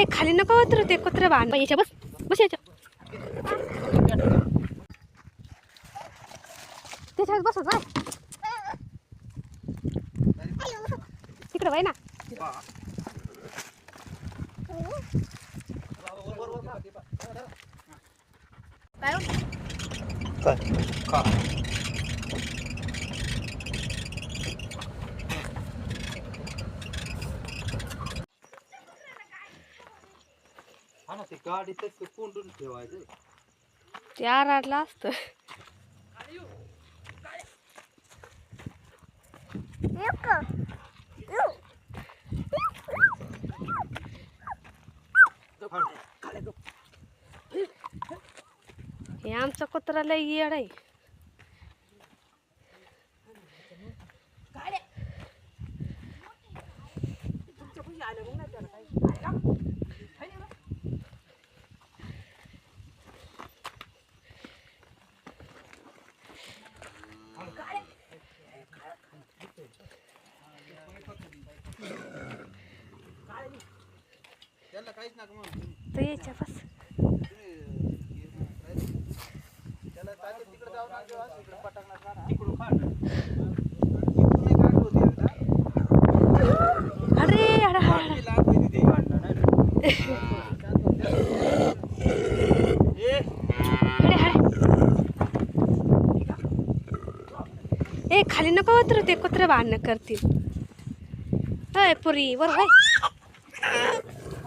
ए खाली नको उतरू ते कुत्र बांध. याच्या बस बस याच्या. त्याच्यात बसत बाय तिकडे बाय ना. काय? हो? हा गाडीतच कोंडून ठेवायचं ते आराडला असत हे आमचा कुत्रा लय येड आहे त्याला काहीच नका म्हणून तर याच्या बस त्याला तात्या तिकडे जाऊ पटाकणार. तिकडून काढ. होतं एकदा. अरे अरे लांब? हा, हो. ए, अरे अरे ए खाली नको उतरू ते कुत्र भांडणं करतील अय पुरी वर होय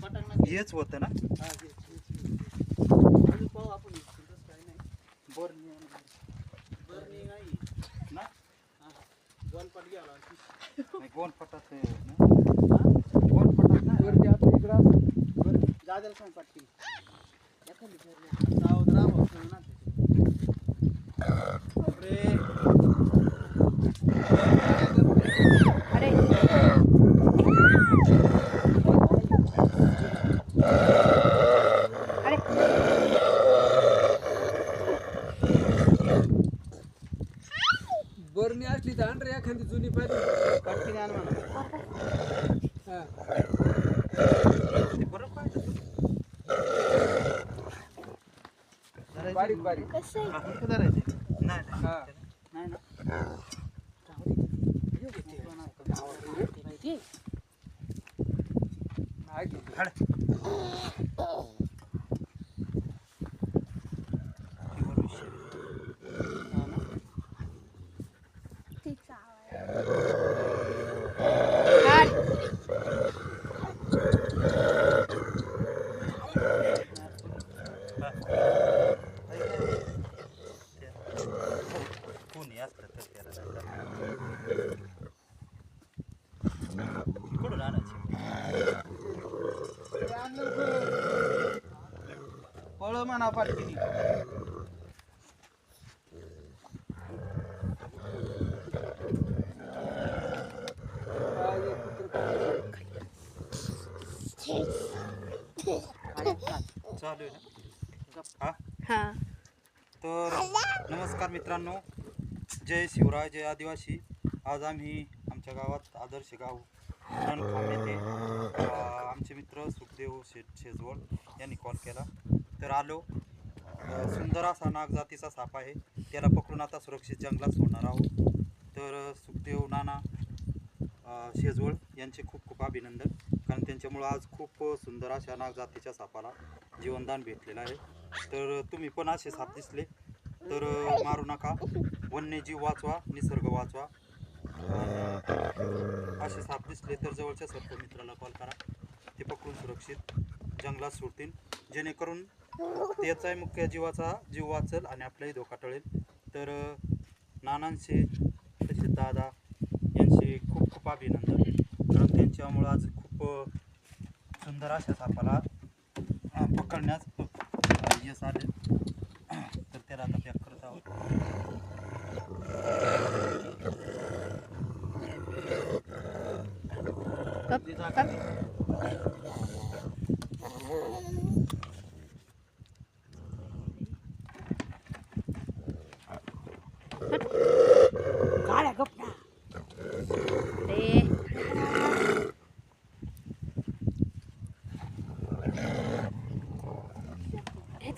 पटाक नका. हेच होतं ना हा, घे, घे, घे. अजून पाहू आपण इथं तसं काही नाही. बरणी आहे ना. बरणी नाही. ना हा, हा. दोन पट घ्यावा नाही गोन पटात नाही सांग एखादी बरणी. ना तिथे. अरे अरे बरणी असली तर आण रे एखादी जुनी पाहिजे पटकीने आण म्हणा. हा. बारीक बारीक. हा. हा. नाही ना आहे की. हा ना. हाड. कोणी असलं तर त्याला नाही टाकायचं. कुठून आणायची पळ म्हणा पटकीने हा, एक कुत्रं चालू आहे ना हा? हा. तर नमस्कार मित्रांनो. जय शिवराय जय आदिवासी. आज आम्ही आमच्या गावात आदर्श गाव येथे आमचे मित्र सुखदेव शे शेजवळ यांनी कॉल केला. तर आलो. सुंदर असा नाग जातीचा साप आहे. त्याला पकडून आता सुरक्षित जंगलात सोडणार आहोत. तर सुखदेव नाना शेजवळ यांचे खूप खूप अभिनंदन. कारण त्यांच्यामुळं आज खूप सुंदर अशा नाग जातीच्या सापाला जीवनदान भेटलेलं आहे. तर तुम्ही पण असे साप दिसले. तर मारू नका. वन्यजीव वाचवा निसर्ग वाचवा. असे साप दिसले तर जवळच्या सर्व मित्राला कॉल करा. ते पकडून सुरक्षित जंगलात सोडतील. जेणेकरून त्याचा मुख्य जीवाचा जीव वाचेल आणि आपलाही धोका टळेल. तर नानांचे तसे दादा अभिनंदन. कारण त्यांच्यामुळं आज खूप सुंदर अशा सापाला पकडण्यास यश आले. तर त्याला आता पॅक करत आहोत.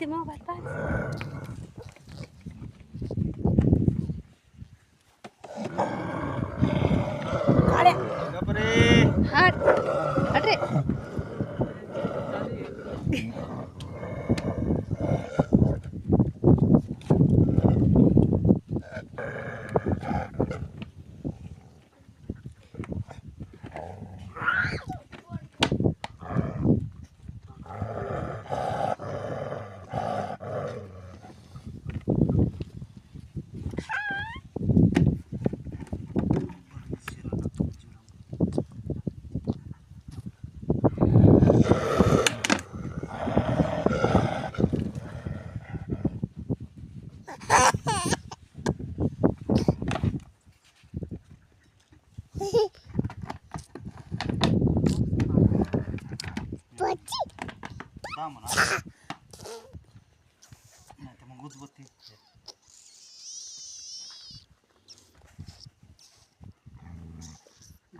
てもバイバイ。あれ。あれ。あれ。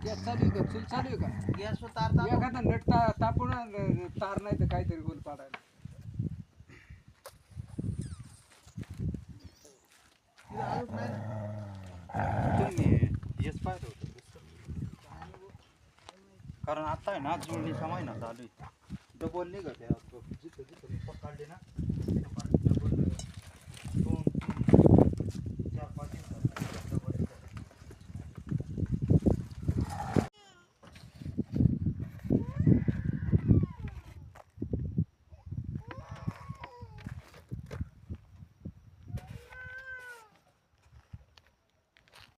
गॅस चालू आहे का? चूल चालू आहे का? गॅस तार एखादा नट ता तापून आण, तार नाही तर काहीतरी गोल पाडायला. तुम्ही येस पाहिलं होतं. कारण आता आहे ना जुळणीचा महिना चालू आहे डबल निघत आहे जिथं जिथं मी पकडले ना